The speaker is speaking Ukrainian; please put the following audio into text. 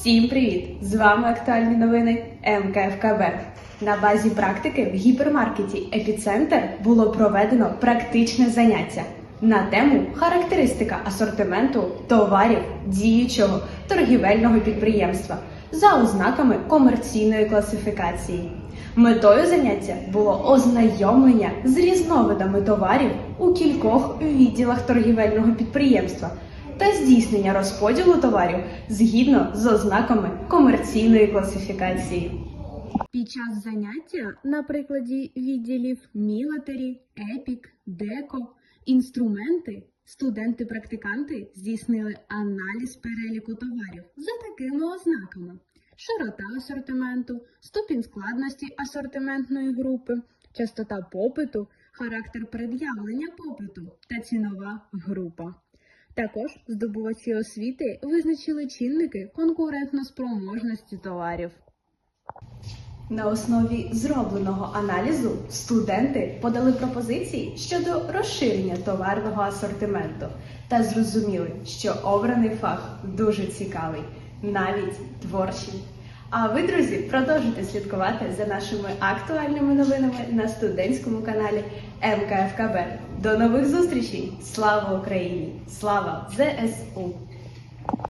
Всім привіт! З вами актуальні новини МКФКБ. На базі практики в гіпермаркеті Епіцентр було проведено практичне заняття на тему характеристика асортименту товарів діючого торгівельного підприємства за ознаками комерційної класифікації. Метою заняття було ознайомлення з різновидами товарів у кількох відділах торгівельного підприємства та здійснення розподілу товарів згідно з ознаками комерційної класифікації. Під час заняття на прикладі відділів Мілатері, Епік, Деко, інструменти, студенти-практиканти здійснили аналіз переліку товарів за такими ознаками: широта асортименту, ступінь складності асортиментної групи, частота попиту, характер пред'явлення попиту та цінова група. Також здобувачі освіти визначили чинники конкурентноспроможності товарів. На основі зробленого аналізу студенти подали пропозиції щодо розширення товарного асортименту та зрозуміли, що обраний фах дуже цікавий, навіть творчий. А ви, друзі, продовжуйте слідкувати за нашими актуальними новинами на студентському каналі МКФКБ. До нових зустрічей! Слава Україні! Слава ЗСУ!